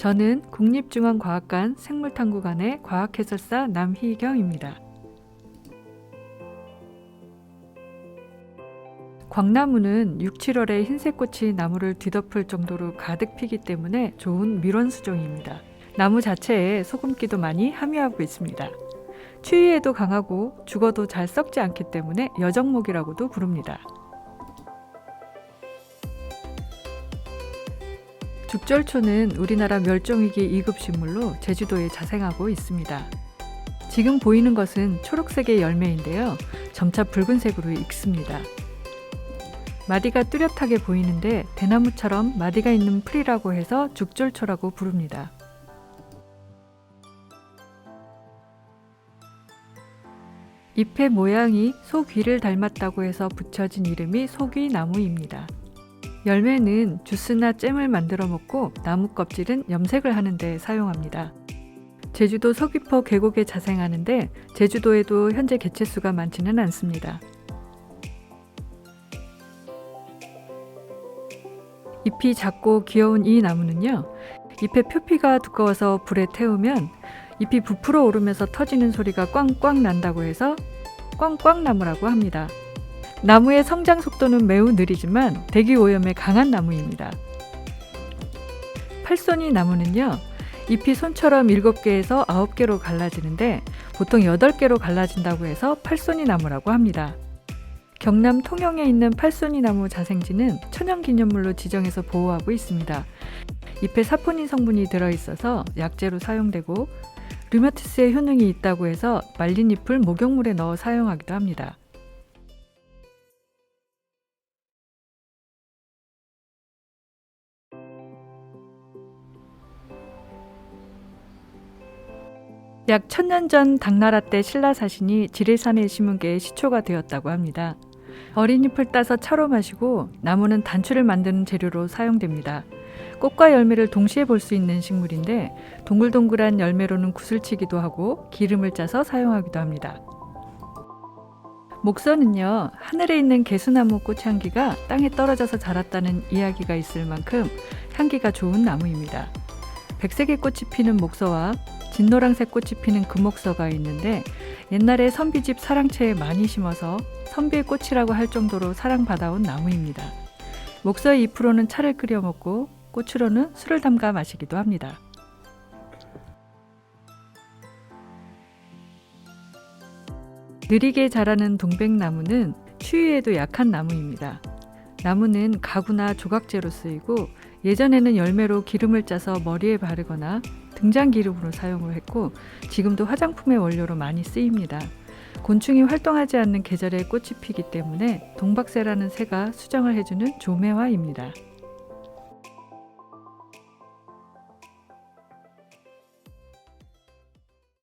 저는 국립중앙과학관 생물탐구관의 과학해설사 남희경입니다. 광나무는 6, 7월에 흰색 꽃이 나무를 뒤덮을 정도로 가득 피기 때문에 좋은 밀원 수종입니다. 나무 자체에 소금기도 많이 함유하고 있습니다. 추위에도 강하고 죽어도 잘 썩지 않기 때문에 여정목이라고도 부릅니다. 죽절초는 우리나라 멸종위기 2급 식물로 제주도에 자생하고 있습니다. 지금 보이는 것은 초록색의 열매인데요. 점차 붉은색으로 익습니다. 마디가 뚜렷하게 보이는데 대나무처럼 마디가 있는 풀이라고 해서 죽절초라고 부릅니다. 잎의 모양이 소귀를 닮았다고 해서 붙여진 이름이 소귀나무입니다. 열매는 주스나 잼을 만들어 먹고 나무 껍질은 염색을 하는데 사용합니다. 제주도 서귀포 계곡에 자생하는데 제주도에도 현재 개체수가 많지는 않습니다. 잎이 작고 귀여운 이 나무는요, 잎의 표피가 두꺼워서 불에 태우면 잎이 부풀어 오르면서 터지는 소리가 꽝꽝 난다고 해서 꽝꽝나무라고 합니다. 나무의 성장 속도는 매우 느리지만 대기 오염에 강한 나무입니다. 팔손이 나무는요, 잎이 손처럼 7개에서 9개로 갈라지는데 보통 8개로 갈라진다고 해서 팔손이 나무라고 합니다. 경남 통영에 있는 팔손이 나무 자생지는 천연기념물로 지정해서 보호하고 있습니다. 잎에 사포닌 성분이 들어있어서 약재로 사용되고 류마티스의 효능이 있다고 해서 말린 잎을 목욕물에 넣어 사용하기도 합니다. 약 천년 전 당나라 때 신라 사신이 지리산에 심은 게 시초가 되었다고 합니다. 어린 잎을 따서 차로 마시고 나무는 단추를 만드는 재료로 사용됩니다. 꽃과 열매를 동시에 볼 수 있는 식물인데 동글동글한 열매로는 구슬치기도 하고 기름을 짜서 사용하기도 합니다. 목선은요, 하늘에 있는 개수나무 꽃향기가 땅에 떨어져서 자랐다는 이야기가 있을 만큼 향기가 좋은 나무입니다. 백색의 꽃이 피는 목서와 진노랑색 꽃이 피는 금목서가 있는데 옛날에 선비집 사랑채에 많이 심어서 선비의 꽃이라고 할 정도로 사랑받아온 나무입니다. 목서의 잎으로는 차를 끓여 먹고 꽃으로는 술을 담가 마시기도 합니다. 느리게 자라는 동백나무는 추위에도 약한 나무입니다. 나무는 가구나 조각재로 쓰이고 예전에는 열매로 기름을 짜서 머리에 바르거나 등장 기름으로 사용을 했고 지금도 화장품의 원료로 많이 쓰입니다. 곤충이 활동하지 않는 계절에 꽃이 피기 때문에 동박새라는 새가 수정을 해주는 조매화입니다.